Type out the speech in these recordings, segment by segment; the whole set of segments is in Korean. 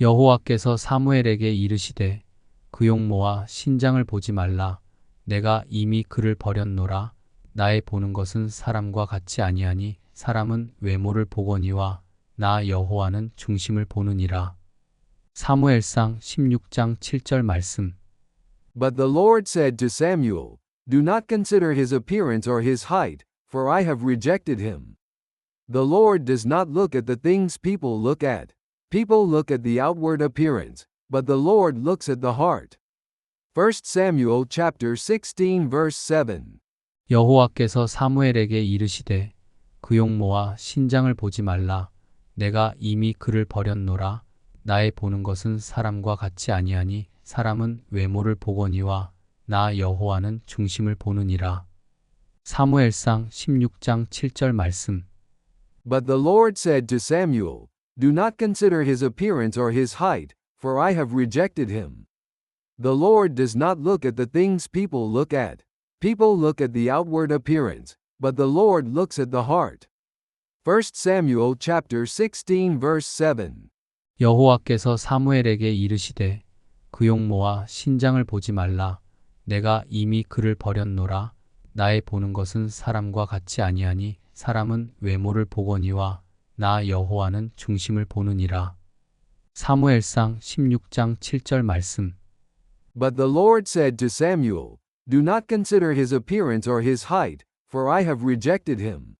여호와께서 사무엘에게 이르시되 그 용모와 신장을 보지 말라 내가 이미 그를 버렸노라 나의 보는 것은 사람과 같이 아니하니 사람은 외모를 보거니와 나 여호와는 중심을 보느니라 사무엘상 16장 7절 말씀 But the Lord said to Samuel, Do not consider his appearance or his height, for I have rejected him. The Lord does not look at the things people look at. People look at the outward appearance, but the Lord looks at the heart. 1 Samuel chapter 16 verse 7. 여호와께서 사무엘에게 이르시되 그 용모와 신장을 보지 말라 내가 이미 그를 버렸노라 나의 보는 것은 사람과 같이 아니하니 사람은 외모를 보거니와 나 여호와는 중심을 보느니라 사무엘상 16장 7절 말씀 But the Lord said to Samuel, Do not consider his appearance or his height, for I have rejected him. The Lord does not look at the things people look at. People look at the outward appearance, but the Lord looks at the heart. 1 Samuel chapter 16 verse 7. 여호와께서 사무엘에게 이르시되 그 용모와 신장을 보지 말라 내가 이미 그를 버렸노라 나의 보는 것은 사람과 같이 아니하니 사람은 외모를 보거니와 나 여호와는 중심을 보느니라 사무엘상 16장 7절 말씀 But the Lord said to Samuel, Do not consider his appearance or his height, for I have rejected him.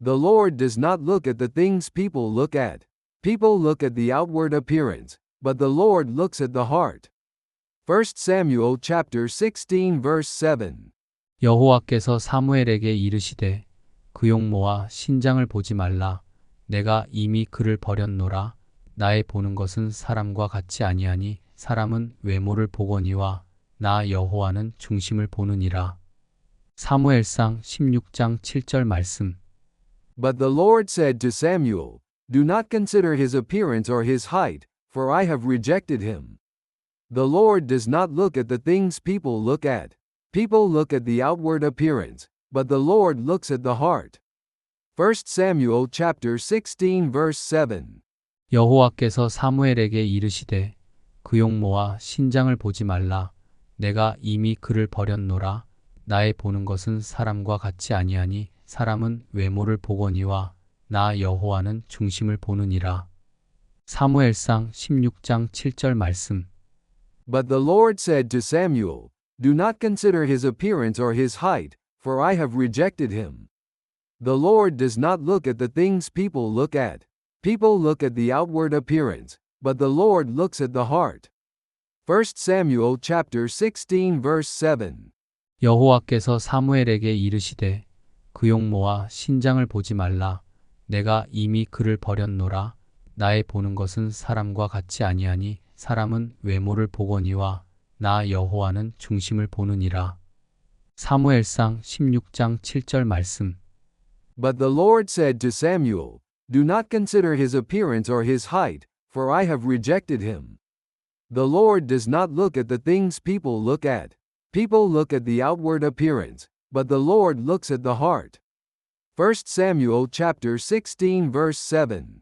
The Lord does not look at the things people look at. People look at the outward appearance, but the Lord looks at the heart. 1 Samuel chapter 16 verse 7. 여호와께서 사무엘에게 이르시되 그 용모와 신장을 보지 말라 내가 이미 그를 버렸노라 나의 보는 것은 사람과 같이 아니하니 사람은 외모를 보거니와 나 여호와는 중심을 보느니라 사무엘상 16장 7절 말씀 But the Lord said to Samuel, Do not consider his appearance or his height, for I have rejected him. The Lord does not look at the things people look at. People look at the outward appearance, but the Lord looks at the heart. 1 Samuel chapter 16 verse 7. 여호와께서 사무엘에게 이르시되 그 용모와 신장을 보지 말라 내가 이미 그를 버렸노라 나의 보는 것은 사람과 같이 아니하니 사람은 외모를 보거니와 나 여호와는 중심을 보느니라 사무엘상 16장 7절 말씀 But the Lord said to Samuel, Do not consider his appearance or his height, for I have rejected him. The Lord does not look at the things people look at. People look at the outward appearance, but the Lord looks at the heart. 1 Samuel chapter 16 verse 7. 여호와께서 사무엘에게 이르시되 그 용모와 신장을 보지 말라 내가 이미 그를 버렸노라 나의 보는 것은 사람과 같이 아니하니 사람은 외모를 보거니와 나 여호와는 중심을 보느니라 사무엘상 16장 7절 말씀 But the Lord said to Samuel, Do not consider his appearance or his height, for I have rejected him. The Lord does not look at the things people look at. People look at the outward appearance, but the Lord looks at the heart. 1 Samuel chapter 16 verse 7.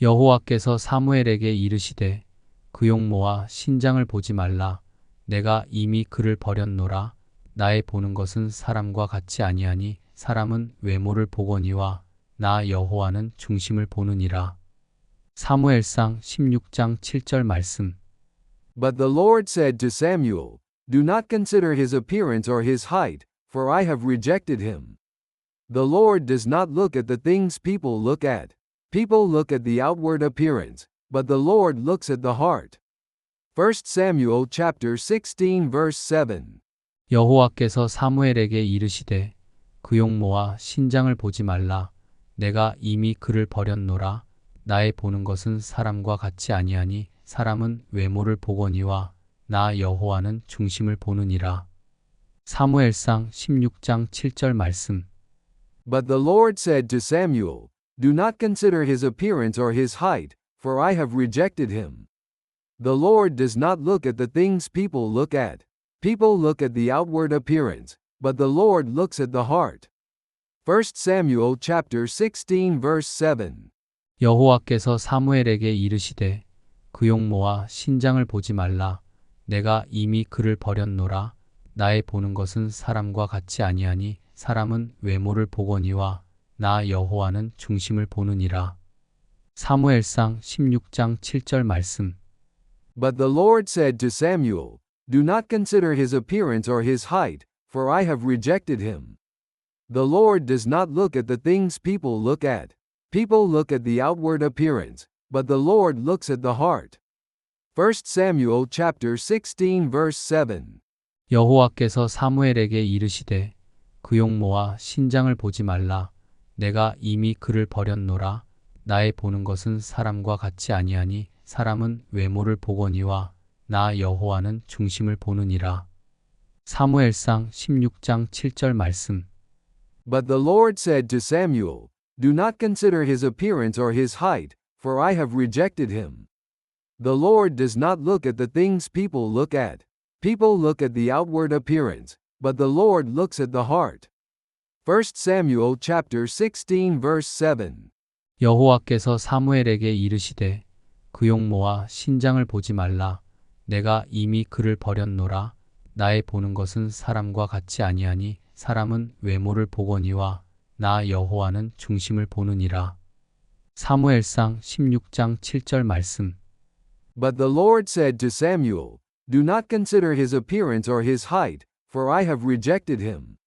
여호와께서 사무엘에게 이르시되 그 용모와 신장을 보지 말라 내가 이미 그를 버렸노라 나의 보는 것은 사람과 같이 아니하니 사람은 외모를 보거니와 나 여호와는 중심을 보느니라 사무엘상 16장 7절 말씀 But the Lord said to Samuel, Do not consider his appearance or his height, for I have rejected him. The Lord does not look at the things people look at. People look at the outward appearance, but the Lord looks at the heart. 1 Samuel chapter 16 verse 7. 여호와께서 사무엘에게 이르시되 그 용모와 신장을 보지 말라 내가 이미 그를 버렸노라 나의 보는 것은 사람과 같이 아니하니 사람은 외모를 보거니와 나 여호와는 중심을 보느니라 사무엘상 16장 7절 말씀 But the Lord said to Samuel, Do not consider his appearance or his height, for I have rejected him. The Lord does not look at the things people look at. People look at the outward appearance, but the Lord looks at the heart. 1 Samuel chapter 16 verse 7. 여호와께서 사무엘에게 이르시되 그 용모와 신장을 보지 말라. 내가 이미 그를 버렸노라. 나의 보는 것은 사람과 같이 아니하니 사람은 외모를 보거니와 나 여호와는 중심을 보느니라. 사무엘상 16장 7절 말씀. But the Lord said to Samuel, Do not consider his appearance or his height, for I have rejected him. The Lord does not look at the things people look at. People look at the outward appearance, but the Lord looks at the heart. 1 Samuel chapter 16 verse 7. 여호와께서 사무엘에게 이르시되 그 용모와 신장을 보지 말라. 내가 이미 그를 버렸노라. 나의 보는 것은 사람과 같이 아니하니 사람은 외모를 보거니와 나 여호와는 중심을 보느니라. 사무엘상 16장 7절 말씀. But the Lord said to Samuel, Do not consider his appearance or his height, for I have rejected him. The Lord does not look at the things people look at. People look at the outward appearance, but the Lord looks at the heart. 1 Samuel chapter 16 verse 7. 여호와께서 사무엘에게 이르시되 그 용모와 신장을 보지 말라. 내가 이미 그를 버렸노라. 나의 보는 것은 사람과 같이 아니하니 사람은 외모를 보거니와 나 여호와는 중심을 보느니라. 사무엘상 16장 7절 말씀. But the Lord said to Samuel, Do not consider his appearance or his height, for I have rejected him.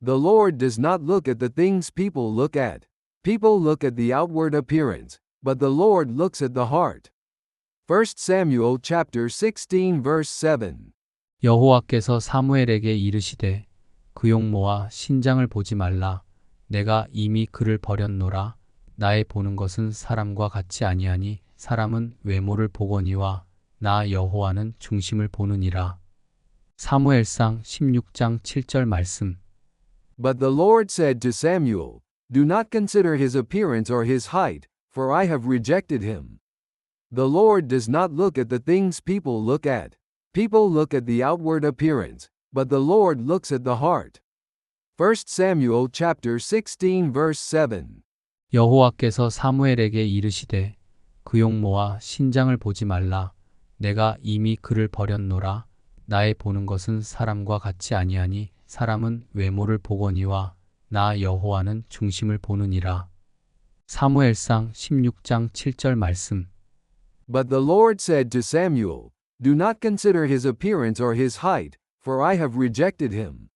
The Lord does not look at the things people look at. People look at the outward appearance, but the Lord looks at the heart. 1 Samuel chapter 16 verse 7. 여호와께서 사무엘에게 이르시되 그 용모와 신장을 보지 말라. 내가 이미 그를 버렸노라. 나의 보는 것은 사람과 같이 아니하니 사람은 외모를 보거니와 나 여호와는 중심을 보느니라. 사무엘상 16장 7절 말씀. But the Lord said to Samuel, Do not consider his appearance or his height, for I have rejected him. The Lord does not look at the things people look at. People look at the outward appearance, but the Lord looks at the heart. 1 Samuel chapter 16 verse 7. 여호와께서 사무엘에게 이르시되 그 용모와 신장을 보지 말라. 내가 이미 그를 버렸노라. 나의 보는 것은 사람과 같이 아니하니 사람은 외모를 보거니와 나 여호와는 중심을 보느니라. 사무엘상 16장 7절 말씀. But the Lord said to Samuel, Do not consider his appearance or his height, for I have rejected him.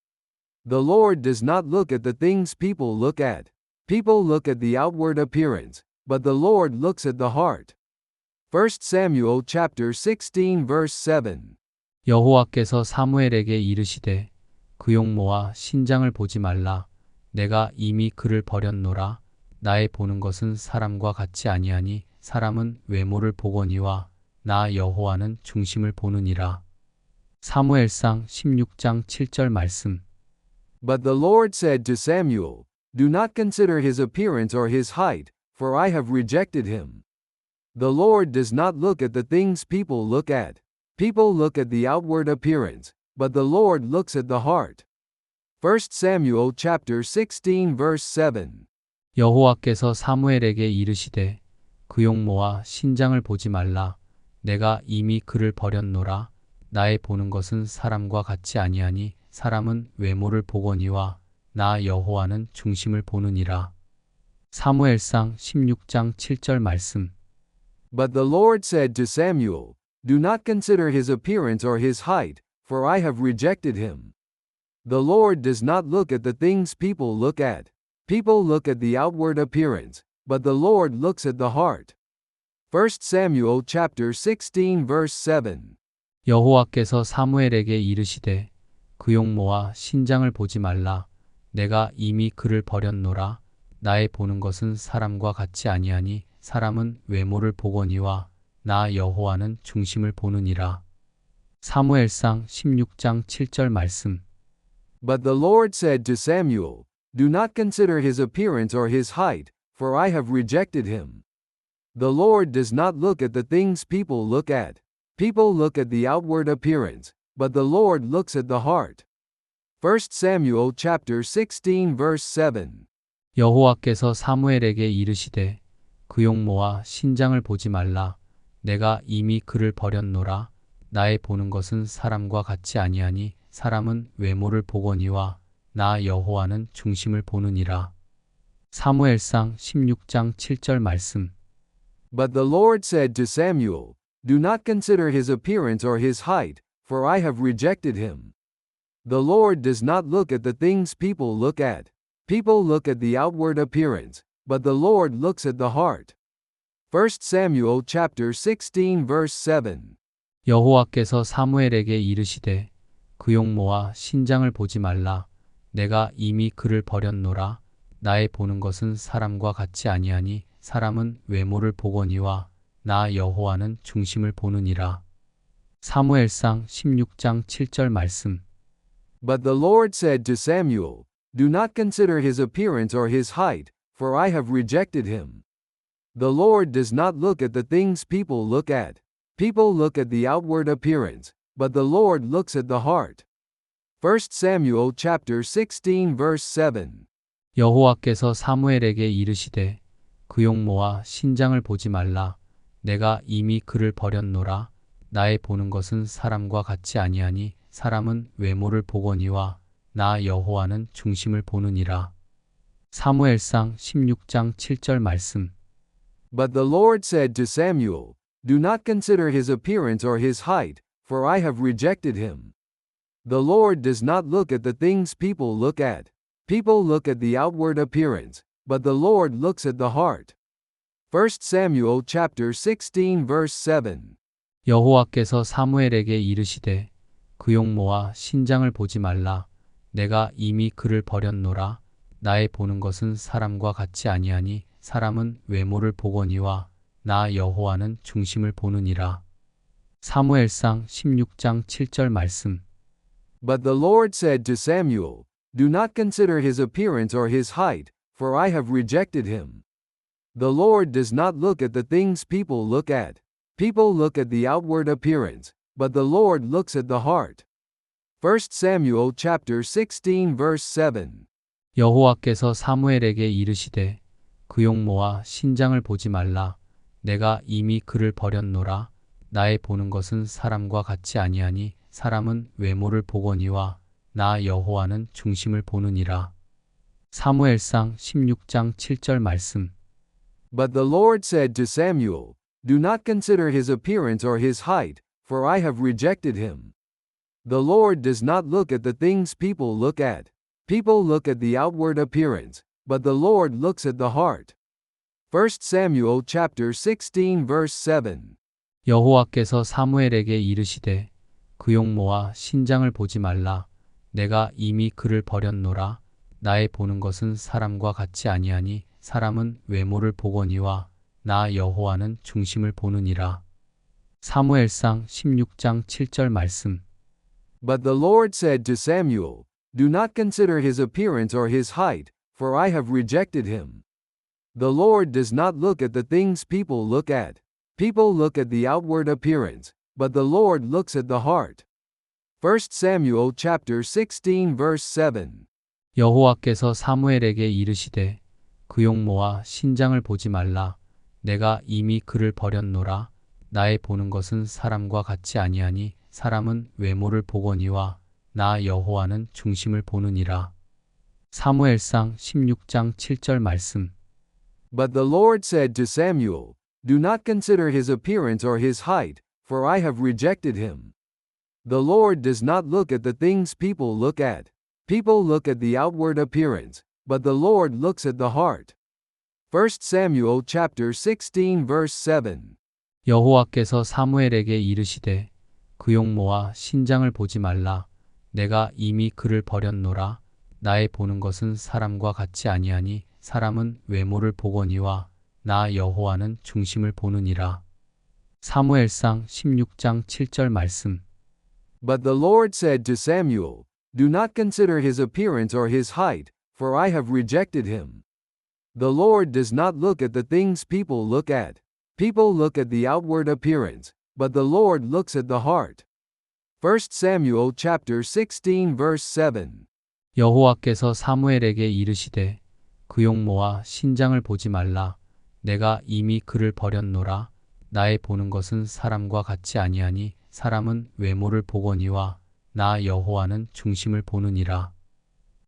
The Lord does not look at the things people look at. People look at the outward appearance, but the Lord looks at the heart. 1 Samuel chapter 16 verse 7. 여호와께서 사무엘에게 이르시되 그 용모와 신장을 보지 말라. 내가 이미 그를 버렸노라. 나의 보는 것은 사람과 같이 아니하니 사람은 외모를 보거니와 나 여호와는 중심을 보느니라. 사무엘상 16장 7절 말씀. But the Lord said to Samuel, Do not consider his appearance or his height, for I have rejected him. The Lord does not look at the things people look at. People look at the outward appearance, but the Lord looks at the heart. 1 Samuel chapter 16 verse 7. 여호와께서 사무엘에게 이르시되 그 용모와 신장을 보지 말라. 내가 이미 그를 버렸노라. 나의 보는 것은 사람과 같이 아니하니 사람은 외모를 보거니와 나 여호와는 중심을 보느니라. 사무엘상 16장 7절 말씀. But the Lord said to Samuel, Do not consider his appearance or his height, for I have rejected him. The Lord does not look at the things people look at. People look at the outward appearance, but the Lord looks at the heart. 1 Samuel chapter 16 verse 7. 여호와께서 사무엘에게 이르시되 그 용모와 신장을 보지 말라. 내가 이미 그를 버렸노라. 나의 보는 것은 사람과 같이 아니하니 사람은 외모를 보거니와 나 여호와는 중심을 보느니라. 사무엘상 16장 7절 말씀. But the Lord said to Samuel, Do not consider his appearance or his height, for I have rejected him. The Lord does not look at the things people look at. People look at the outward appearance, but the Lord looks at the heart. 1 Samuel chapter 16 verse 7. 여호와께서 사무엘에게 이르시되 그 용모와 신장을 보지 말라. 내가 이미 그를 버렸노라. 나의 보는 것은 사람과 같이 아니하니 사람은 외모를 보거니와 나 여호와는 중심을 보느니라. 사무엘상 16장 7절 말씀. But the Lord said to Samuel, Do not consider his appearance or his height, for I have rejected him. The Lord does not look at the things people look at. People look at the outward appearance, but the Lord looks at the heart. 1 Samuel chapter 16 verse 7. 여호와께서 사무엘에게 이르시되 그 용모와 신장을 보지 말라. 내가 이미 그를 버렸노라. 나의 보는 것은 사람과 같이 아니하니 사람은 외모를 보거니와 나 여호와는 중심을 보느니라. 사무엘상 16장 7절 말씀. But the Lord said to Samuel, Do not consider his appearance or his height, for I have rejected him. The Lord does not look at the things people look at. People look at the outward appearance, but the Lord looks at the heart. 1 Samuel chapter 16 verse 7. 여호와께서 사무엘에게 이르시되 그 용모와 신장을 보지 말라. 내가 이미 그를 버렸노라. 나의 보는 것은 사람과 같이 아니하니 사람은 외모를 보거니와 나 여호와는 중심을 보느니라. 사무엘상 16장 7절 말씀. But the Lord said to Samuel, Do not consider his appearance or his height, for I have rejected him. The Lord does not look at the things people look at. People look at the outward appearance, but the Lord looks at the heart. 1 Samuel chapter 16 verse 7. 여호와께서 사무엘에게 이르시되 그 용모와 신장을 보지 말라. 내가 이미 그를 버렸노라. 나의 보는 것은 사람과 같이 아니하니 사람은 외모를 보거니와 나 여호와는 중심을 보느니라. 사무엘상 16장 7절 말씀. But the Lord said to Samuel, Do not consider his appearance or his height, for I have rejected him. The Lord does not look at the things people look at. People look at the outward appearance, but the Lord looks at the heart. 1 Samuel chapter 16 verse 7. 여호와께서 사무엘에게 이르시되 그 용모와 신장을 보지 말라. 내가 이미 그를 버렸노라. 나의 보는 것은 사람과 같이 아니하니 사람은 외모를 보거니와 나 여호와는 중심을 보느니라. 사무엘상 16장 7절 말씀. But the Lord said to Samuel, Do not consider his appearance or his height, for I have rejected him. The Lord does not look at the things people look at. People look at the outward appearance, but the Lord looks at the heart. 1 Samuel chapter 16 verse 7. 여호와께서 사무엘에게 이르시되 그 용모와 신장을 보지 말라. 내가 이미 그를 버렸노라. 나의 보는 것은 사람과 같이 아니하니 사람은 외모를 보거니와 나 여호와는 중심을 보느니라. 사무엘상 16장 7절 말씀. But the Lord said to Samuel, Do not consider his appearance or his height, for I have rejected him. The Lord does not look at the things people look at. People look at the outward appearance, but the Lord looks at the heart. 1 Samuel chapter 16 verse 7. 여호와께서 사무엘에게 이르시되 그 용모와 신장을 보지 말라. 내가 이미 그를 버렸노라. 나의 보는 것은 사람과 같이 아니하니 사람은 외모를 보거니와 나 여호와는 중심을 보느니라. 사무엘상 16장 7절 말씀. But the Lord said to Samuel, Do not consider his appearance or his height, for I have rejected him. The Lord does not look at the things people look at. People look at the outward appearance, but the Lord looks at the heart. 1 Samuel chapter 16 verse 7. 여호와께서 사무엘에게 이르시되 그 용모와 신장을 보지 말라. 내가 이미 그를 버렸노라. 나의 보는 것은 사람과 같이 아니하니 사람은 외모를 보거니와 나 여호와는 중심을 보느니라. 사무엘상 16장 7절 말씀. But the Lord said to Samuel, Do not consider his appearance or his height, for I have rejected him. The Lord does not look at the things people look at. People look at the outward appearance, but the Lord looks at the heart. 1 Samuel chapter 16 verse 7. 여호와께서 사무엘에게 이르시되 그 용모와 신장을 보지 말라. 내가 이미 그를 버렸노라. 나의 보는 것은 사람과 같지 아니하니 사람은 외모를 보거니와 나 여호와는 중심을 보느니라.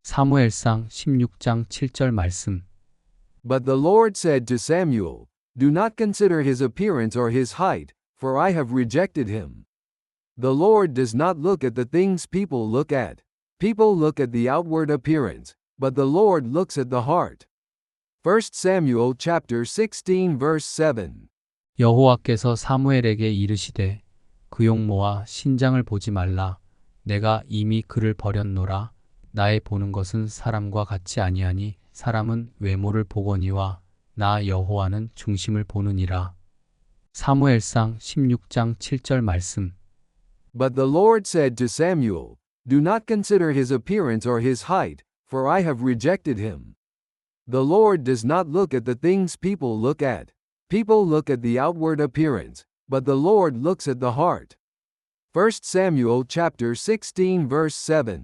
사무엘상 16장 7절 말씀. But the Lord said to Samuel, Do not consider his appearance or his height, for I have rejected him. The Lord does not look at the things people look at. People look at the outward appearance, but the Lord looks at the heart. 1 Samuel chapter 16 verse 7. 여호와께서 사무엘에게 이르시되 그 용모와 신장을 보지 말라 내가 이미 그를 버렸노라 나의 보는 것은 사람과 같지 아니하니 사람은 외모를 보거니와 나 여호와는 중심을 보느니라 사무엘상 16장 7절 말씀 But the Lord said to Samuel, Do not consider his appearance or his height, for I have rejected him. The Lord does not look at the things people look at. People look at the outward appearance, but the Lord looks at the heart. 1 Samuel chapter 16 verse 7.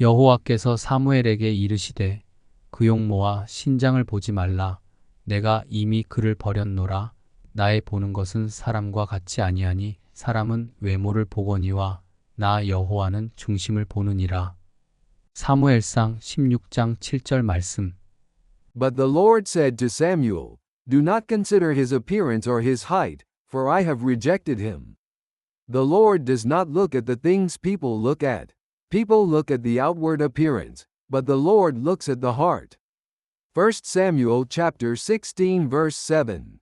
여호와께서 사무엘에게 이르시되 그 용모와 신장을 보지 말라 내가 이미 그를 버렸노라 나의 보는 것은 사람과 같지 아니하니 사람은 외모를 보거니와 나 여호와는 중심을 보느니라 사무엘상 16장 7절 말씀 But the Lord said to Samuel, Do not consider his appearance or his height, for I have rejected him. The Lord does not look at the things people look at. People look at the outward appearance, but the Lord looks at the heart. 1 Samuel chapter 16 verse 7.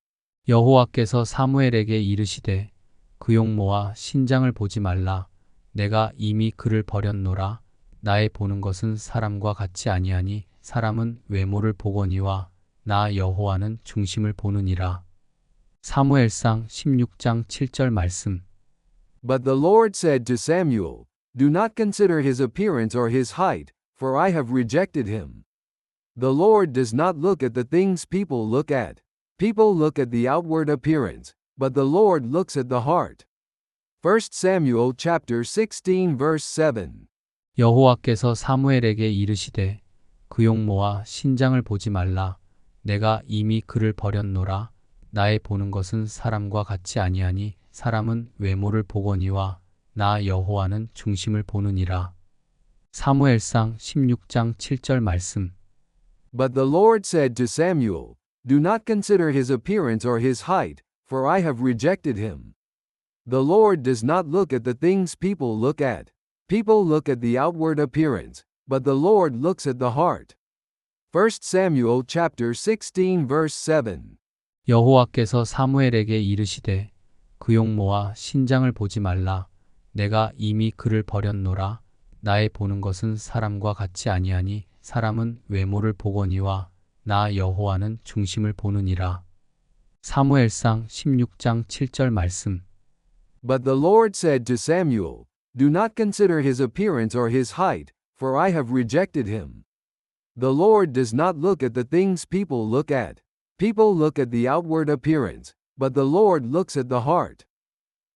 여호와께서 사무엘에게 이르시되 그 용모와 신장을 보지 말라 내가 이미 그를 버렸노라 나의 보는 것은 사람과 같지 아니하니 사람은 외모를 보거니와 나 여호와는 중심을 보느니라 사무엘상 16장 7절 말씀 But the Lord said to Samuel, Do not consider his appearance or his height, for I have rejected him. The Lord does not look at the things people look at. People look at the outward appearance, but the Lord looks at the heart. 1 Samuel chapter 16 verse 7. 여호와께서 사무엘에게 이르시되 그 용모와 신장을 보지 말라 내가 이미 그를 버렸노라 나의 보는 것은 사람과 같지 아니하니 사람은 외모를 보거니와 나 여호와는 중심을 보느니라 사무엘상 16장 7절 말씀 But the Lord said to Samuel, Do not consider his appearance or his height, for I have rejected him. The Lord does not look at the things people look at. People look at the outward appearance, but the Lord looks at the heart. 1 Samuel chapter 16 verse 7. 여호와께서 사무엘에게 이르시되 그 용모와 신장을 보지 말라 내가 이미 그를 버렸노라 나의 보는 것은 사람과 같지 아니하니 사람은 외모를 보거니와 나 여호와는 중심을 보느니라 사무엘상 16장 7절 말씀 But the Lord said to Samuel, Do not consider his appearance or his height, for I have rejected him. The Lord does not look at the things people look at. People look at the outward appearance, but the Lord looks at the heart.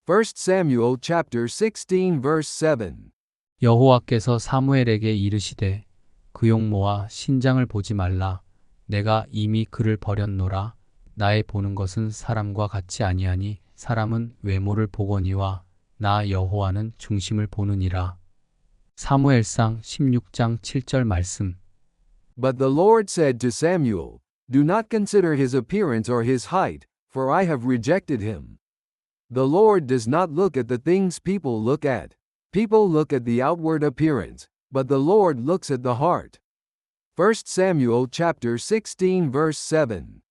1 Samuel chapter 16 verse 7. 여호와께서 사무엘에게 이르시되 그 용모와 신장을 보지 말라 내가 이미 그를 버렸노라 나의 보는 것은 사람과 같지 아니하니 사람은 외모를 보거니와 나 여호와는 중심을 보느니라 사무엘상 16장 7절 말씀 But the Lord said to Samuel, Do not consider his appearance or his height, for I have rejected him. The Lord does not look at the things people look at. People look at the outward appearance, but the Lord looks at the heart. 1 Samuel chapter 16 verse 7.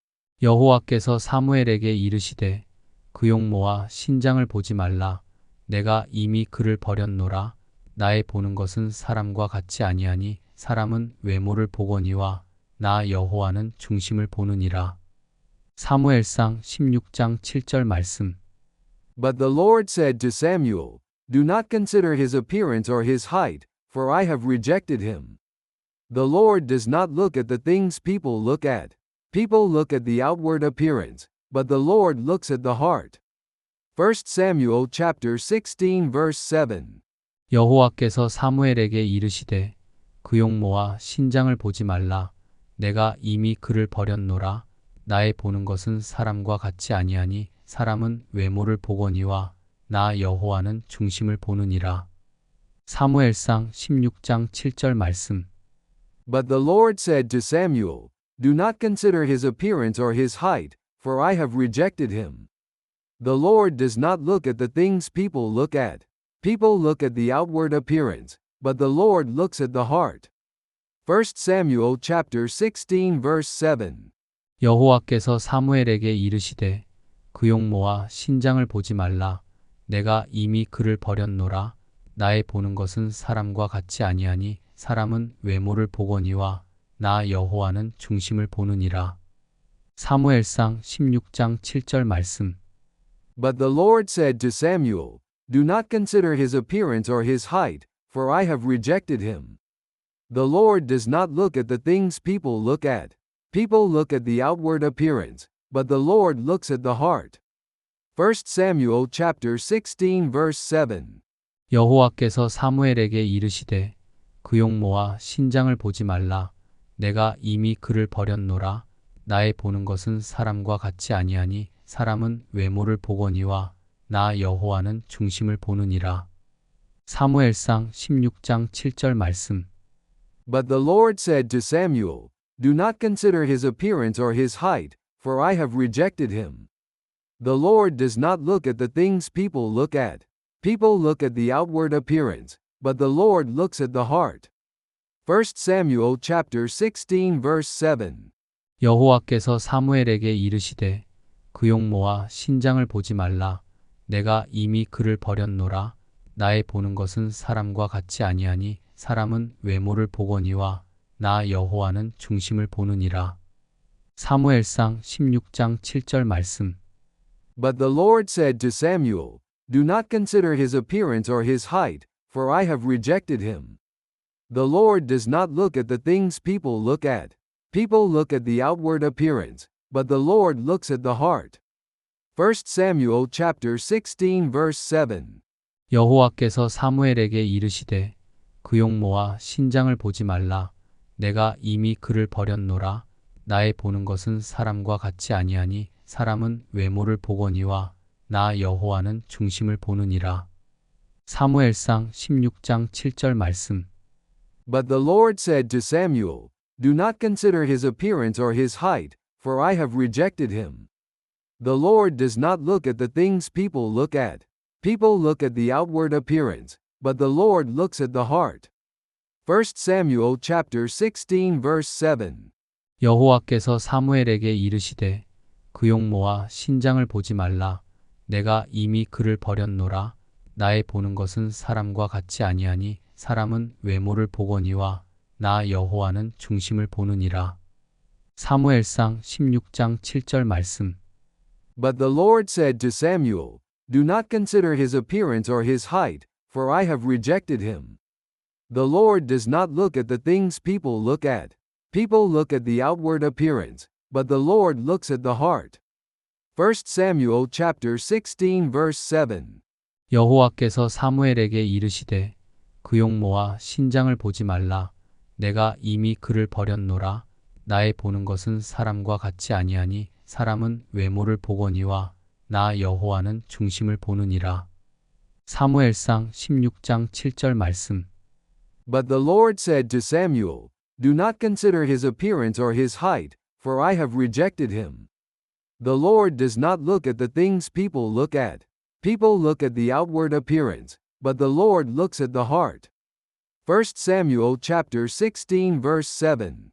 여호와께서 사무엘에게 이르시되 그 용모와 신장을 보지 말라 내가 이미 그를 버렸노라 나의 보는 것은 사람과 같지 아니하니 사람은 외모를 보거니와 나 여호와는 중심을 보느니라 사무엘상 16장 7절 말씀 But the Lord said to Samuel, Do not consider his appearance or his height, for I have rejected him. The Lord does not look at the things people look at. People look at the outward appearance, but the Lord looks at the heart. 1 Samuel chapter 16 verse 7. 여호와께서 사무엘에게 이르시되 그 용모와 신장을 보지 말라 내가 이미 그를 버렸노라 나의 보는 것은 사람과 같지 아니하니 사람은 외모를 보거니와 나 여호와는 중심을 보느니라. 사무엘상 16장 7절 말씀. But the Lord said to Samuel, Do not consider his appearance or his height, for I have rejected him. The Lord does not look at the things people look at. People look at the outward appearance, but the Lord looks at the heart. 1 Samuel chapter 16 verse 7. 여호와께서 사무엘에게 이르시되 그 용모와 신장을 보지 말라 내가 이미 그를 버렸노라 나의 보는 것은 사람과 같지 아니하니 사람은 외모를 보거니와 나 여호와는 중심을 보느니라 사무엘상 16장 7절 말씀 But the Lord said to Samuel, Do not consider his appearance or his height, for I have rejected him. The Lord does not look at the things people look at. People look at the outward appearance, but the Lord looks at the heart. 1 Samuel chapter 16 verse 7. 여호와께서 사무엘에게 이르시되 그 용모와 신장을 보지 말라 내가 이미 그를 버렸노라 나의 보는 것은 사람과 같지 아니하니 사람은 외모를 보거니와 나 여호와는 중심을 보느니라 사무엘상 16장 7절 말씀 But the Lord said to Samuel, Do not consider his appearance or his height, for I have rejected him. The Lord does not look at the things people look at. People look at the outward appearance, but the Lord looks at the heart. 1 Samuel chapter 16 verse 7. 여호와께서 사무엘에게 이르시되 그 용모와 신장을 보지 말라 내가 이미 그를 버렸노라 나의 보는 것은 사람과 같지 아니하니 사람은 외모를 보거니와 나 여호와는 중심을 보느니라 사무엘상 16장 7절 말씀 But the Lord said to Samuel, Do not consider his appearance or his height, for I have rejected him. The Lord does not look at the things people look at. People look at the outward appearance, but the Lord looks at the heart. 1 Samuel chapter 16 verse 7. 여호와께서 사무엘에게 이르시되 그 용모와 신장을 보지 말라 내가 이미 그를 버렸노라 나의 보는 것은 사람과 같지 아니하니 사람은 외모를 보거니와 나 여호와는 중심을 보느니라 사무엘상 16장 7절 말씀 But the Lord said to Samuel, Do not consider his appearance or his height, for I have rejected him. The Lord does not look at the things people look at. People look at the outward appearance, but the Lord looks at the heart. 1 Samuel chapter 16 verse 7. 여호와께서 사무엘에게 이르시되 그 용모와 신장을 보지 말라 내가 이미 그를 버렸노라 나의 보는 것은 사람과 같지 아니하니 사람은 외모를 보거니와 나 여호와는 중심을 보느니라 사무엘상 16장 7절 말씀 But the Lord said to Samuel, Do not consider his appearance or his height, for I have rejected him. The Lord does not look at the things people look at. People look at the outward appearance, but the Lord looks at the heart. 1 Samuel chapter 16 verse 7. 여호와께서 사무엘에게 이르시되 그 용모와 신장을 보지 말라 내가 이미 그를 버렸노라 나의 보는 것은 사람과 같지 아니하니 사람은 외모를 보거니와 나 여호와는 중심을 보느니라 사무엘상 16장 7절 말씀 But the Lord said to Samuel, Do not consider his appearance or his height, for I have rejected him. The Lord does not look at the things people look at. People look at the outward appearance, but the Lord looks at the heart. 1 Samuel chapter 16 verse 7.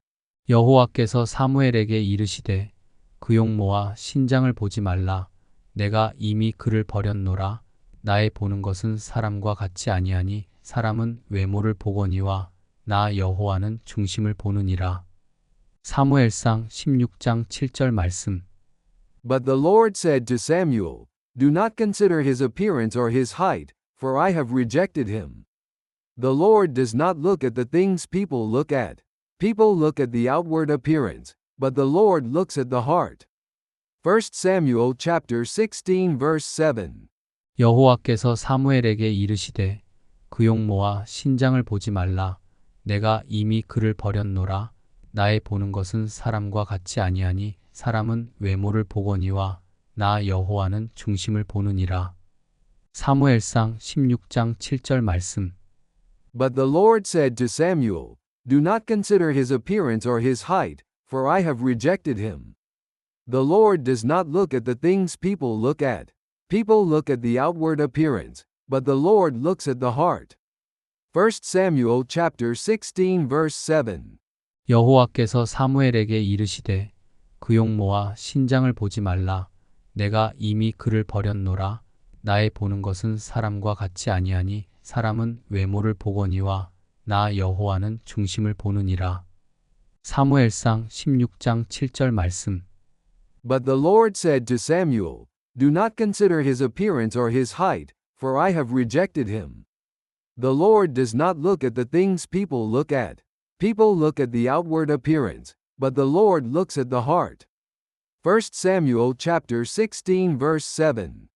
여호와께서 사무엘에게 이르시되 그 용모와 신장을 보지 말라 내가 이미 그를 버렸노라 나의 보는 것은 사람과 같지 아니하니 사람은 외모를 보거니와 나 여호와는 중심을 보느니라 사무엘상 16장 7절 말씀 But the Lord said to Samuel, Do not consider his appearance or his height, for I have rejected him. The Lord does not look at the things people look at. People look at the outward appearance, but the Lord looks at the heart. 1 Samuel chapter 16 verse 7. 여호와께서 사무엘에게 이르시되 그 용모와 신장을 보지 말라 내가 이미 그를 버렸노라 나의 보는 것은 사람과 같지 아니하니 사람은 외모를 보거니와 나 여호와는 중심을 보느니라. 사무엘상 16장 7절 말씀. But the Lord said to Samuel, Do not consider his appearance or his height, for I have rejected him. The Lord does not look at the things people look at. People look at the outward appearance, but the Lord looks at the heart. 1 Samuel chapter 16 verse 7. 여호와께서 사무엘에게 이르시되 그 용모와 신장을 보지 말라. 내가 이미 그를 버렸노라. 나의 보는 것은 사람과 같이 아니하니 사람은 외모를 보거니와 나 여호와는 중심을 보느니라. 사무엘상 16장 7절 말씀. But the Lord said to Samuel, Do not consider his appearance or his height, for I have rejected him. The Lord does not look at the things people look at. People look at the outward appearance, but the Lord looks at the heart. 1 Samuel chapter 16 verse 7.